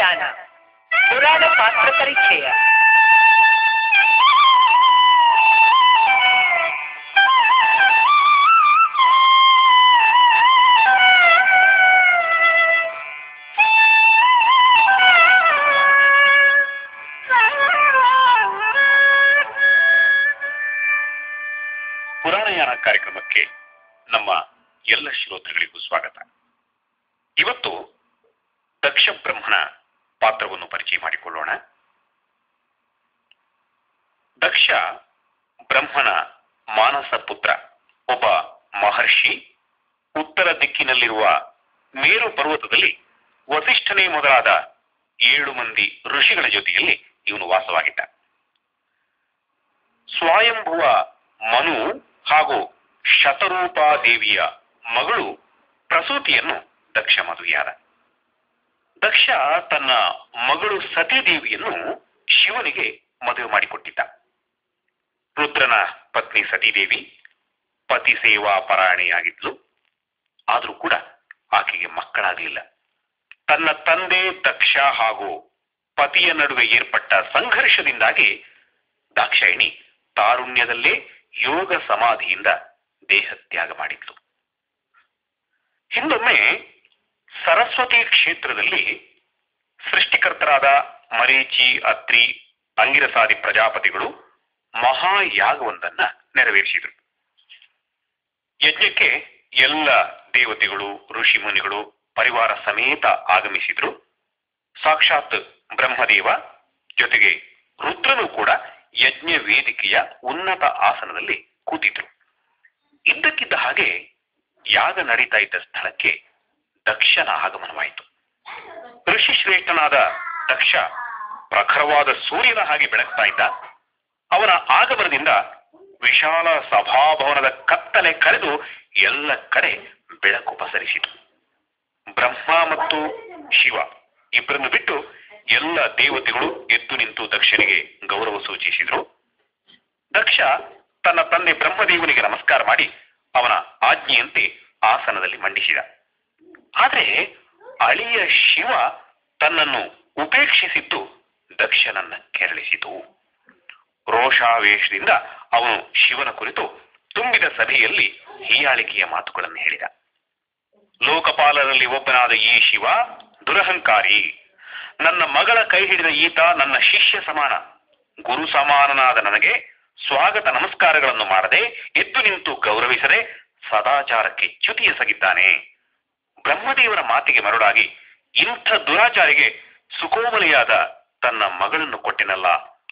ಪುರಾಣಯಾನ ಪುರಾಣ ಪಾತ್ರ ಪರಿಚಯ ಪುರಾಣಯಾನ ಕಾರ್ಯಕ್ರಮಕ್ಕೆ ನಮ್ಮ ಎಲ್ಲ ಶ್ರೋತೃಗಳಿಗೂ ಸ್ವಾಗತ. ಇವತ್ತು ದಕ್ಷ ಬ್ರಹ್ಮನ ಪಾತ್ರವನ್ನು ಪರಿಚಯ ಮಾಡಿಕೊಳ್ಳೋಣ. ದಕ್ಷ ಬ್ರಹ್ಮನ ಮಾನಸ ಪುತ್ರ ಒಬ್ಬ ಮಹರ್ಷಿ, ಉತ್ತರ ದಿಕ್ಕಿನಲ್ಲಿರುವ ಮೇರು ಪರ್ವತದಲ್ಲಿ ವಸಿಷ್ಠನೇ ಮೊದಲಾದ ಏಳು ಮಂದಿ ಋಷಿಗಳ ಜೊತೆಯಲ್ಲಿ ಇವನು ವಾಸವಾಗಿದ್ದ. ಸ್ವಯಂಭುವ ಮನು ಹಾಗೂ ಶತರೂಪಾದೇವಿಯ ಮಗಳು ಪ್ರಸೂತಿಯನ್ನು ದಕ್ಷ ಮದುವೆಯಾದ. ದಕ್ಷ ತನ್ನ ಮಗಳು ಸತೀದೇವಿಯನ್ನು ಶಿವನಿಗೆ ಮದುವೆ ಮಾಡಿಕೊಟ್ಟಿದ್ದ. ರುದ್ರನ ಪತ್ನಿ ಸತೀದೇವಿ ಪತಿ ಸೇವಾ ಪರಾಯಣೆಯಾಗಿದ್ಲು. ಆದರೂ ಕೂಡ ಆಕೆಗೆ ಮಕ್ಕಳಾಗಲಿಲ್ಲ. ತನ್ನ ತಂದೆ ದಕ್ಷ ಹಾಗೂ ಪತಿಯ ನಡುವೆ ಏರ್ಪಟ್ಟ ಸಂಘರ್ಷದಿಂದಾಗಿ ದಾಕ್ಷಾಯಿಣಿ ತಾರುಣ್ಯದಲ್ಲೇ ಯೋಗ ಸಮಾಧಿಯಿಂದ ದೇಹ ತ್ಯಾಗ ಮಾಡಿದ್ಲು. ಹಿಂದೊಮ್ಮೆ ಸರಸ್ವತಿ ಕ್ಷೇತ್ರದಲ್ಲಿ ಸೃಷ್ಟಿಕರ್ತರಾದ ಮರೀಚಿ, ಅತ್ರಿ, ಅಂಗಿರಸಾದಿ ಪ್ರಜಾಪತಿಗಳು ಮಹಾಯಾಗವೊಂದನ್ನ ನೆರವೇರಿಸಿದರು. ಯಜ್ಞಕ್ಕೆ ಎಲ್ಲ ದೇವತೆಗಳು ಋಷಿ ಮುನಿಗಳು ಪರಿವಾರ ಸಮೇತ ಆಗಮಿಸಿದ್ರು. ಸಾಕ್ಷಾತ್ ಬ್ರಹ್ಮದೇವ ಜೊತೆಗೆ ರುದ್ರನು ಕೂಡ ಯಜ್ಞ ವೇದಿಕೆಯ ಉನ್ನತ ಆಸನದಲ್ಲಿ ಕೂತಿದ್ರು. ಇದ್ದಕ್ಕಿದ್ದ ಹಾಗೆ ಯಾಗ ನಡೀತಾ ಇದ್ದ ಸ್ಥಳಕ್ಕೆ ದಕ್ಷನ ಆಗಮನವಾಯಿತು. ಋಷಿ ಶ್ರೇಷ್ಠನಾದ ದಕ್ಷ ಪ್ರಖರವಾದ ಸೂರ್ಯನ ಹಾಗೆ ಬೆಳಗ್ತಾ ಇದ್ದ. ಅವನ ಆಗಮನದಿಂದ ವಿಶಾಲ ಸಭಾಭವನದ ಕತ್ತಲೆ ಕರೆದು ಎಲ್ಲ ಕಡೆ ಬೆಳಕು ಪಸರಿಸಿತು. ಬ್ರಹ್ಮ ಮತ್ತು ಶಿವ ಇಬ್ಬರನ್ನು ಬಿಟ್ಟು ಎಲ್ಲ ದೇವತೆಗಳು ಎದ್ದು ನಿಂತು ದಕ್ಷನಿಗೆ ಗೌರವ ಸೂಚಿಸಿದರು. ದಕ್ಷ ತನ್ನ ತಂದೆ ಬ್ರಹ್ಮದೇವನಿಗೆ ನಮಸ್ಕಾರ ಮಾಡಿ ಅವನ ಆಜ್ಞೆಯಂತೆ ಆಸನದಲ್ಲಿ ಮಂಡಿಸಿದ. ಆದರೆ ಅಳಿಯ ಶಿವ ತನ್ನನ್ನು ಉಪೇಕ್ಷಿಸಿದ್ದು ದಕ್ಷನನ್ನ ಕೆರಳಿಸಿತು. ರೋಷಾವೇಶದಿಂದ ಅವನು ಶಿವನ ಕುರಿತು ತುಂಬಿದ ಸಭೆಯಲ್ಲಿ ಹೀಯಾಳಿಕೆಯ ಮಾತುಗಳನ್ನು ಹೇಳಿದ. ಲೋಕಪಾಲರಲ್ಲಿ ಒಬ್ಬನಾದ ಈ ಶಿವ ದುರಹಂಕಾರಿ. ನನ್ನ ಮಗಳ ಕೈ ಹಿಡಿದ ಈತ ನನ್ನ ಶಿಷ್ಯ ಸಮಾನ. ಗುರು ಸಮಾನನಾದ ನನಗೆ ಸ್ವಾಗತ ನಮಸ್ಕಾರಗಳನ್ನು ಮಾಡದೆ ಎದ್ದು ನಿಂತು ಗೌರವಿಸದೆ ಸದಾಚಾರಕ್ಕೆ ಚ್ಯುತಿ ಎಸಗಿದ್ದಾನೆ ಬ್ರಹ್ಮದೇವರ ಮಾತಿಗೆ ಮರುಳಾಗಿ ಇಂಥ ದುರಾಚಾರಿಗೆ ಸುಕೋಮಲಿಯಾದ ತನ್ನ ಮಗಳನ್ನು ಕೊಟ್ಟಿನಲ್ಲ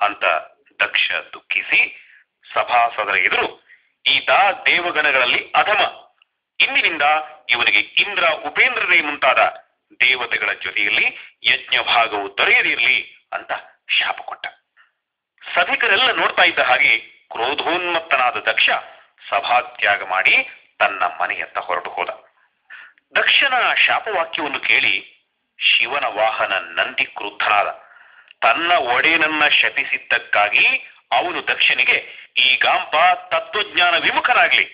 ಅಂತ ದಕ್ಷ ದುಃಖಿಸಿ ಸಭಾಸದರ ಎದುರು ಈತ ದೇವಗಣಗಳಲ್ಲಿ ಅಧಮ. ಇಂದಿನಿಂದ ಇವನಿಗೆ ಇಂದ್ರ, ಉಪೇಂದ್ರರೇ ಮುಂತಾದ ದೇವತೆಗಳ ಜೊತೆಯಲ್ಲಿ ಯಜ್ಞ ಭಾಗವು ದೊರೆಯದಿರಲಿ ಅಂತ ಶಾಪ ಕೊಟ್ಟ. ಸಭಿಕರೆಲ್ಲ ನೋಡ್ತಾ ಇದ್ದ ಹಾಗೆ ಕ್ರೋಧೋನ್ಮತ್ತನಾದ ದಕ್ಷ ಸಭಾತ್ಯಾಗ ಮಾಡಿ ತನ್ನ ಮನೆಯತ್ತ ಹೊರಟು ಹೋದ. ದಕ್ಷನ ಶಾಪವಾಕ್ಯವನ್ನು ಕೇಳಿ ಶಿವನ ವಾಹನ ನಂದಿ ಕ್ರುದ್ಧನಾದ. ತನ್ನ ಒಡೆಯನನ್ನ ಶಪಿಸಿದ್ದಕ್ಕಾಗಿ ಅವನು ದಕ್ಷನಿಗೆ ಈ ಗಾಂಪ ತತ್ವಜ್ಞಾನ ವಿಮುಖನಾಗ್ಲಿ.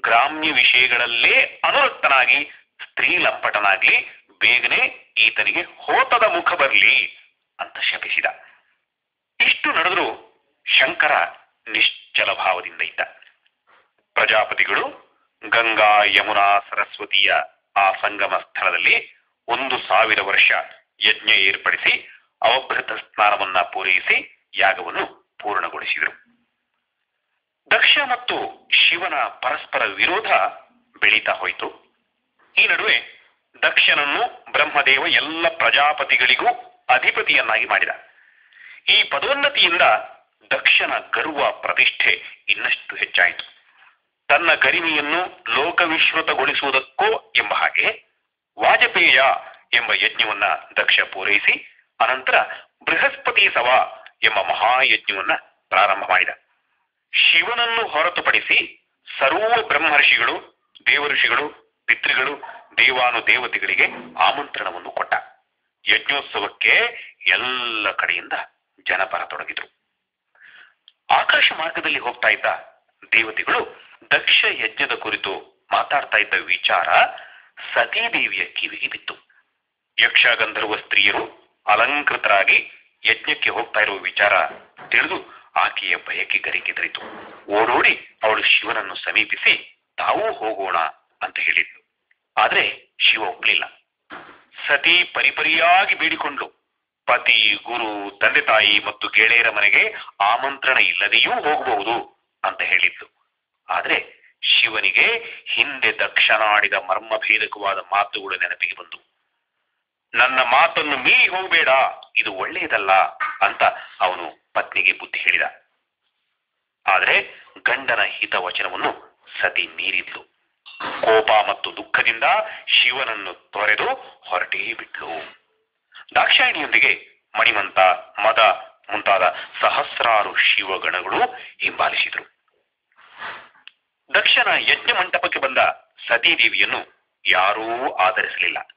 ಗ್ರಾಮ್ಯ ವಿಷಯಗಳಲ್ಲೇ ಅನುರಕ್ತನಾಗಿ ಸ್ತ್ರೀ ಲಂಪಟನಾಗ್ಲಿ ಬೇಗನೆ ಈತನಿಗೆ ಹೋತದ ಮುಖ ಬರಲಿ, ಅಂತ ಶಪಿಸಿದ. ಇಷ್ಟು ನಡೆದರೂ ಶಂಕರ ನಿಶ್ಚಲ ಭಾವದಿಂದ ಇದ್ದ. ಪ್ರಜಾಪತಿಗಳು ಗಂಗಾ ಯಮುನಾ ಸರಸ್ವತಿಯ ಆ ಸಂಗಮ ಸ್ಥಳದಲ್ಲಿ ಒಂದು ಸಾವಿರ ವರ್ಷ ಯಜ್ಞ ಏರ್ಪಡಿಸಿ ಅವಭೃತ ಸ್ನಾನವನ್ನ ಪೂರೈಸಿ ಯಾಗವನ್ನು ಪೂರ್ಣಗೊಳಿಸಿದರು. ದಕ್ಷ ಮತ್ತು ಶಿವನ ಪರಸ್ಪರ ವಿರೋಧ ಬೆಳೀತಾ ಹೋಯಿತು. ಈ ನಡುವೆ ದಕ್ಷನನ್ನು ಬ್ರಹ್ಮದೇವ ಎಲ್ಲ ಪ್ರಜಾಪತಿಗಳಿಗೂ ಅಧಿಪತಿಯನ್ನಾಗಿ ಮಾಡಿದ. ಈ ಪದೋನ್ನತಿಯಿಂದ ದಕ್ಷನ ಗರ್ವ, ಪ್ರತಿಷ್ಠೆ ಇನ್ನಷ್ಟು ಹೆಚ್ಚಾಯಿತು. ತನ್ನ ಗರಿಮೆಯನ್ನು ಲೋಕವಿಶ್ರುತಗೊಳಿಸುವುದಕ್ಕೋ ಎಂಬ ಹಾಗೆ ವಾಜಪೇಯ ಎಂಬ ಯಜ್ಞವನ್ನ ದಕ್ಷ ಪೂರೈಸಿ, ಅನಂತರ ಬೃಹಸ್ಪತಿ ಸವ ಎಂಬ ಮಹಾಯಜ್ಞವನ್ನ ಪ್ರಾರಂಭ ಮಾಡಿದ. ಶಿವನನ್ನು ಹೊರತುಪಡಿಸಿ ಸರ್ವ ಬ್ರಹ್ಮರ್ಷಿಗಳು, ದೇವಋಷಿಗಳು, ಪಿತೃಗಳು, ದೇವಾನು ದೇವತೆಗಳಿಗೆ ಆಮಂತ್ರಣವನ್ನು ಕೊಟ್ಟ. ಯಜ್ಞೋತ್ಸವಕ್ಕೆ ಎಲ್ಲ ಕಡೆಯಿಂದ ಜನಪರ ತೊಡಗಿದರು. ಆಕಾಶ ಮಾರ್ಗದಲ್ಲಿ ಹೋಗ್ತಾ ಇದ್ದ ದೇವತೆಗಳು ದಕ್ಷ ಯಜ್ಞದ ಕುರಿತು ಮಾತಾಡ್ತಾ ಇದ್ದ ವಿಚಾರ ಸತೀದೇವಿಯ ಕಿವಿಗೆ ಬಿತ್ತು. ಯಕ್ಷ ಗಂಧರ್ವ ಸ್ತ್ರೀಯರು ಅಲಂಕೃತರಾಗಿ ಯಜ್ಞಕ್ಕೆ ಹೋಗ್ತಾ ಇರುವ ವಿಚಾರ ತಿಳಿದು ಆಕೆಯ ಬಯಕೆ ಗರಿಕೆದರಿತು ಓಡೋಡಿ ಅವಳು ಶಿವನನ್ನು ಸಮೀಪಿಸಿ ತಾವೂ ಹೋಗೋಣ ಅಂತ ಹೇಳಿದ್ಲು. ಆದ್ರೆ ಶಿವ ಒಪ್ಪಲಿಲ್ಲ. ಸತಿ ಪರಿಪರಿಯಾಗಿ ಬೇಡಿಕೊಂಡ್ಲು. ಪತಿ, ಗುರು, ತಂದೆ ತಾಯಿ ಮತ್ತು ಗೆಳೆಯರ ಮನೆಗೆ ಆಮಂತ್ರಣ ಇಲ್ಲದೆಯೂ ಹೋಗಬಹುದು ಅಂತ ಹೇಳಿದ್ಲು. ಆದ್ರೆ ಶಿವನಿಗೆ ಹಿಂದೆ ದಕ್ಷನಾಡಿದ ಮರ್ಮಭೇದಕವಾದ ಮಾತುಗಳು ನೆನಪಿಗೆ ಬಂದು, ನನ್ನ ಮಾತನ್ನು ಮೀರಿ ಹೋಗಬೇಡ, ಇದು ಒಳ್ಳೆಯದಲ್ಲ ಅಂತ ಅವನು ಪತ್ನಿಗೆ ಬುದ್ಧಿ ಹೇಳಿದ. ಆದರೆ ಗಂಡನ ಹಿತವಚನವನ್ನು ಸತಿ ಮೀರಿದ್ಲು. ಕೋಪ ಮತ್ತು ದುಃಖದಿಂದ ಶಿವನನ್ನು ತೊರೆದು ಹೊರಟೇ ಬಿಟ್ಲು. ದಾಕ್ಷಾಯಿಣಿಯೊಂದಿಗೆ ಮಣಿಮಂತ, ಮದ ಮುಂತಾದ ಸಹಸ್ರಾರು ಶಿವಗಣಗಳು ಹಿಂಬಾಲಿಸಿದರು. ದಕ್ಷನ ಯಜ್ಞ ಮಂಟಪಕ್ಕೆ ಬಂದ ಸತೀದೇವಿಯನ್ನು ಯಾರೂ ಆಧರಿಸಲಿಲ್ಲ.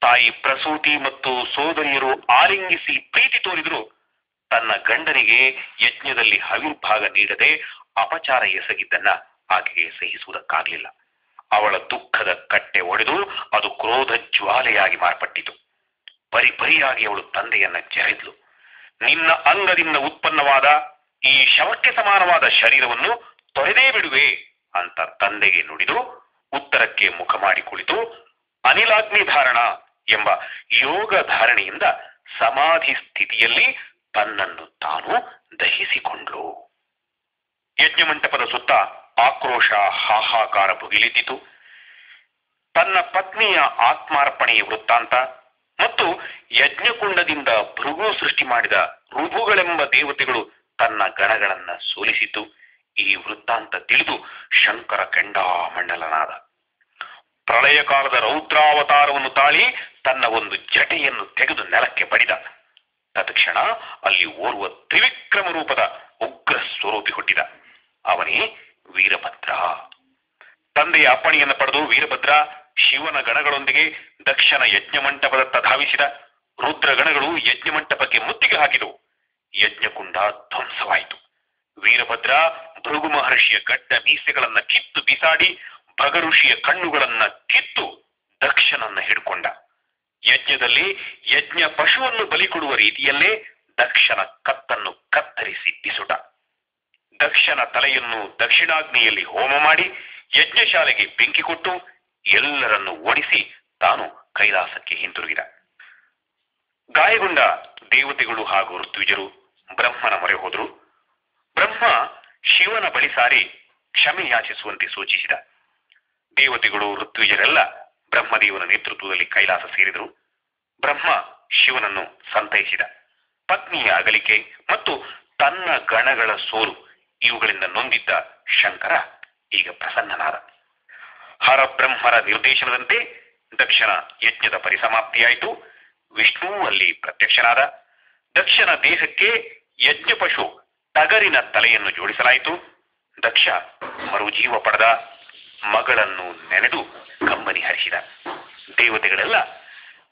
ತಾಯಿ ಪ್ರಸೂತಿ ಮತ್ತು ಸೋದರಿಯರು ಆಲಿಂಗಿಸಿ ಪ್ರೀತಿ ತೋರಿದ್ರು ತನ್ನ ಗಂಡನಿಗೆ ಯಜ್ಞದಲ್ಲಿ ಹವಿರ್ಭಾಗ ನೀಡದೆ ಅಪಚಾರ ಎಸಗಿದ್ದನ್ನ ಆಕೆಗೆ ಸಹಿಸುವುದಕ್ಕಾಗಲಿಲ್ಲ. ಅವಳ ದುಃಖದ ಕಟ್ಟೆ ಒಡೆದು ಅದು ಕ್ರೋಧ ಜ್ವಾಲೆಯಾಗಿ ಮಾರ್ಪಟ್ಟಿತು. ಪರಿಪರಿಯಾಗಿ ಅವಳು ತಂದೆಯನ್ನ ಜರಿದ್ಲು ನಿನ್ನ ಅಂಗದಿಂದ ಉತ್ಪನ್ನವಾದ ಈ ಶವಕ್ಕೆ ಸಮಾನವಾದ ಶರೀರವನ್ನು ತೊರೆದೇ ಬಿಡುವೆ. ಅಂತ ತಂದೆಗೆ ನುಡಿದು ಉತ್ತರಕ್ಕೆ ಮುಖ ಮಾಡಿ ಕುಳಿತು ಅನಿಲಾಗ್ನಿ ಧಾರಣ ಎಂಬ ಯೋಗ ಧಾರಣೆಯಿಂದ ಸಮಾಧಿ ಸ್ಥಿತಿಯಲ್ಲಿ ತನ್ನನ್ನು ತಾನು ದಹಿಸಿಕೊಂಡ್ಲು ಯಜ್ಞಮಂಟಪದ ಸುತ್ತ ಆಕ್ರೋಶ, ಹಾಹಾಕಾರ ಭುಗಿಲಿದ್ದಿತು. ತನ್ನ ಪತ್ನಿಯ ಆತ್ಮಾರ್ಪಣೆಯ ವೃತ್ತಾಂತ ಮತ್ತು ಯಜ್ಞಕುಂಡದಿಂದ ಭೃಗು ಸೃಷ್ಟಿ ಮಾಡಿದ ಋಭುಗಳೆಂಬ ದೇವತೆಗಳು ತನ್ನ ಗಣಗಳನ್ನ ಸೋಲಿಸಿತು ಈ ವೃತ್ತಾಂತ ತಿಳಿದು ಶಂಕರ ಕೆಂಡಾಮಂಡಲನಾದ. ಪ್ರಳಯ ಕಾಲದ ರೌದ್ರಾವತಾರವನ್ನು ತಾಳಿ ತನ್ನ ಒಂದು ಜಟೆಯನ್ನು ತೆಗೆದು ನೆಲಕ್ಕೆ ಬಡಿದ. ತತ್ಕ್ಷಣ ಅಲ್ಲಿ ಓರ್ವ ತ್ರಿವಿಕ್ರಮ ರೂಪದ ಉಗ್ರ ಸ್ವರೂಪಿ ಹುಟ್ಟಿದ. ಅವನೇ ವೀರಭದ್ರ. ತಂದೆಯ ಅಪ್ಪಣೆಯನ್ನು ಪಡೆದು ವೀರಭದ್ರ ಶಿವನ ಗಣಗಳೊಂದಿಗೆ ದಕ್ಷನ ಯಜ್ಞ ಮಂಟಪದತ್ತ ಧಾವಿಸಿದ. ರುದ್ರ ಗಣಗಳು ಯಜ್ಞ ಮಂಟಪಕ್ಕೆ ಮುತ್ತಿಗೆ ಹಾಕಿದವು. ಯಜ್ಞಕುಂಡ ಧ್ವಂಸವಾಯಿತು. ವೀರಭದ್ರ ಭೃಗು ಮಹರ್ಷಿಯ ಗಡ್ಡ ಮೀಸೆಗಳನ್ನ ಕಿತ್ತು ಬಿಸಾಡಿ ಭಗ ಋಷಿಯ ಕಣ್ಣುಗಳನ್ನ ಕಿತ್ತು ದಕ್ಷನನ್ನ ಹಿಡ್ಕೊಂಡ. ಯಜ್ಞದಲ್ಲಿ ಯಜ್ಞ ಪಶುವನ್ನು ಬಲಿ ಕೊಡುವ ರೀತಿಯಲ್ಲೇ ದಕ್ಷನ ಕತ್ತನ್ನು ಕತ್ತರಿಸಿ ಬಿಸುಟ ದಕ್ಷನ ತಲೆಯನ್ನು ದಕ್ಷಿಣಾಗ್ನಿಯಲ್ಲಿ ಹೋಮ ಮಾಡಿ ಯಜ್ಞಶಾಲೆಗೆ ಬೆಂಕಿ ಕೊಟ್ಟು ಎಲ್ಲರನ್ನು ಓಡಿಸಿ ತಾನು ಕೈಲಾಸಕ್ಕೆ ಹಿಂತಿರುಗಿದ. ಗಾಯಗೊಂಡ ದೇವತೆಗಳು ಹಾಗೂ ಋತ್ವಿಜರು ಬ್ರಹ್ಮನ ಮೊರೆ ಹೋದರು. ಬ್ರಹ್ಮ ಶಿವನ ಬಳಿ ಸಾರಿ ಕ್ಷಮೆ ಯಾಚಿಸುವಂತೆ ಸೂಚಿಸಿದ. ದೇವತೆಗಳು, ಋತ್ವಿಜರೆಲ್ಲ ಬ್ರಹ್ಮದೇವನ ನೇತೃತ್ವದಲ್ಲಿ ಕೈಲಾಸ ಸೇರಿದರು. ಬ್ರಹ್ಮ ಶಿವನನ್ನು ಸಂತೈಸಿದ. ಪತ್ನಿಯ ಅಗಲಿಕೆ ಮತ್ತು ತನ್ನ ಗಣಗಳ ಸೋಲು ಇವುಗಳಿಂದ ನೊಂದಿದ್ದ ಶಂಕರ ಈಗ ಪ್ರಸನ್ನನಾದ. ಹರಬ್ರಹ್ಮರ ನಿರ್ದೇಶನದಂತೆ ದಕ್ಷನ ಯಜ್ಞದ ಪರಿಸಮಾಪ್ತಿಯಾಯಿತು. ವಿಷ್ಣು ಅಲ್ಲಿ ಪ್ರತ್ಯಕ್ಷನಾದ. ದಕ್ಷಿಣ ದೇಹಕ್ಕೆ ಯಜ್ಞ ಪಶು ಟಗರಿನ ತಲೆಯನ್ನು ಜೋಡಿಸಲಾಯಿತು. ದಕ್ಷ ಮರುಜೀವ ಪಡೆದ ಮಗಳನ್ನು ನೆನೆದು ಕಂಬನಿ ಹರಿಸಿದ. ದೇವತೆಗಳೆಲ್ಲ,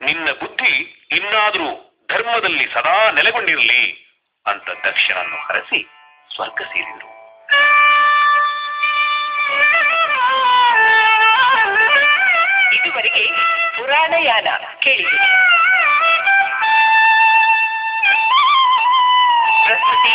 ನಿನ್ನ ಬುದ್ಧಿ ಇನ್ನಾದರೂ ಧರ್ಮದಲ್ಲಿ ಸದಾ ನೆಲೆಗೊಂಡಿರಲಿ ಅಂತ ದಕ್ಷನನ್ನು ಹರಸಿ ಸ್ವರ್ಗ ಸೇರಿದರು. ಇದುವರೆಗೆ ಪುರಾಣಯಾನ ಕೇಳಿ ಪ್ರಸ್ತುತಿ